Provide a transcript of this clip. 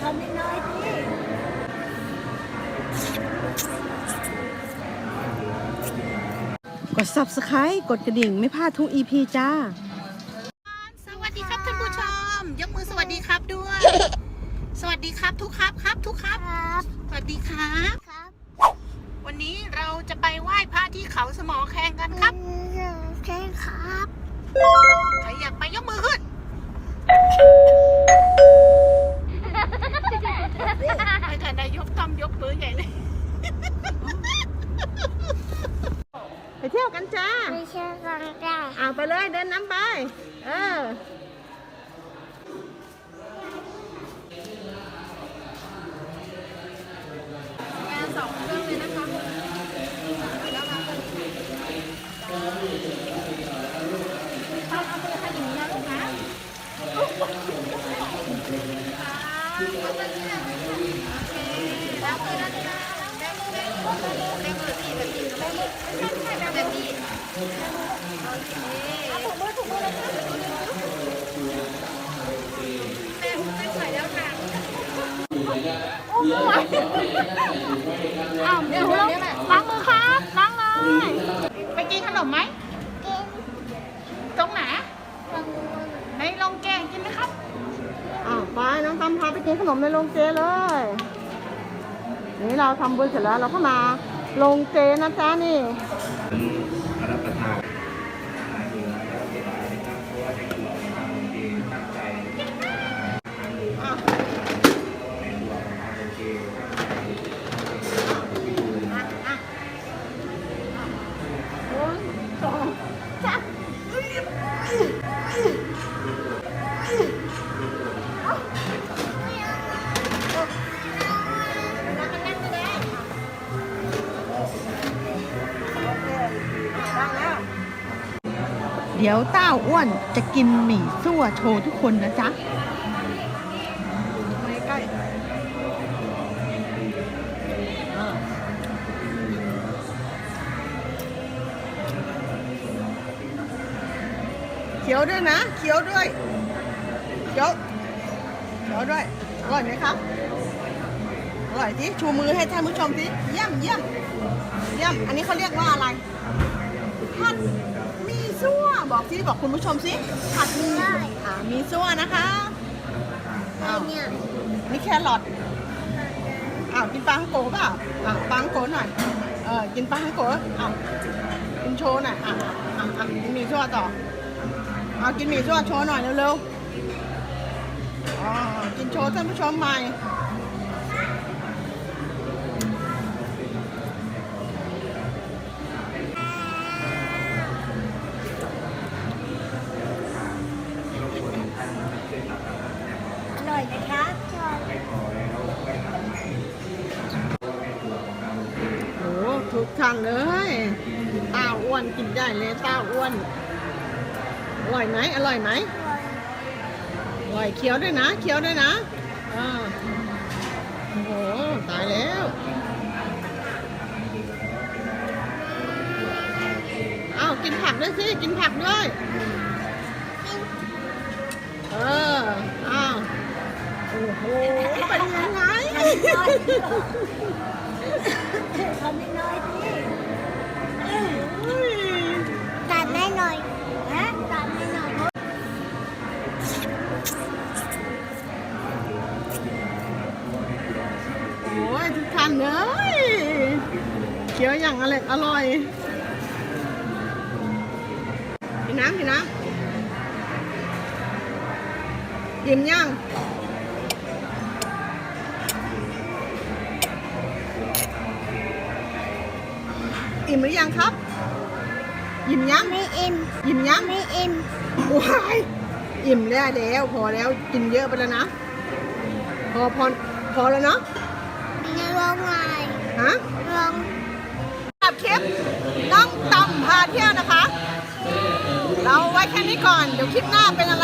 ทำนิดหน่อยสิกด subscribe กดกระดิ่งไม่พลาดทุก EP จ้า สวัสดีครับท่านผู้ชม ยกมือสวัสดีครับด้วย สวัสดีครับทุกครับครับทุกครับ ครับสวัสดีครับ ครับวันนี้เราจะไปไหว้พระที่เขาสมอแข่งกันครับใช่ครับ เที่ยวกันจ้าไม่ใช่ฟังได้เอาไปเลยเดินน้ำไป เอออ้าวเดี๋ยวล้างล้างมือครับล้างเลย ไปกินขนมไหมกินตรงไหนในโรงแกกินไหมครับอ่าวไปน้องตำพาไปกินขนมในโรงเจเลย นี่เราทำบุญเสร็จแล้วเราก็มาโรงเจนะจ๊ะนี่ เดี๋ยวเต้าอ้วนจะกินหมี่ซั่วโชว์ทุกคนนะจ๊ะใกล้เคี้ยวด้วยนะเคี้ยวด้วยเคี้ยวเคี้ยวด้วยอร่อยไหมครับอร่อยที่ชูมือให้ท่านผู้ชมสิเยี่ยมเยี่ยมเยี่ยม อันนี้เขาเรียกว่าอะไรผัดหมีซั่ว บอกสิบอกคุณผู้ชมสิผัดหมีอ่ามีซั่วนะคะอ้าวเนี่ยนี่แครอทอ้าวกินปลาฮังโกะเปล่าอ่าปลาฮังโกะหน่อยเออกินปลาฮังโกะอ้าวกินโชว์หน่อยอะอะอะกินหมี่ซั่วต่อเอากินหมี่ซั่วโชว์หน่อยเร็วๆอ๋อกินโชว์ท่านผู้ชมใหม่ ทุกท่านเลยต้าอ้วนกินได้เลยต้าอ้วน อร่อยไหมอร่อยไหมอร่อยเคี้ยวด้วยนะเคี้ยวด้วยนะอ่าโอ้โหตายแล้วอ้าวกินผักด้วยสิกินผักด้วยเอออ้าวโอ้โหเป็นยังไงทำานเลยเคี้ยวอย่างอร่อยอร่อยกินน้ำกินน้ำอิ่มยังอิ่มหรือยังครับ อิ่มยังไม่อิ่มอิ่มยังไม่อิ่มว้ายอิ่มแล้วแล้ว พอแล้วกินเยอะไปแล้วนะ พอพอพอแล้วเนาะ องไงฮะลองกับคลิปน้องต่ำพาเที่ยวนะคะ เราไว้แค่นี้ก่อน เดี๋ยวคลิปหน้าเป็นอะไร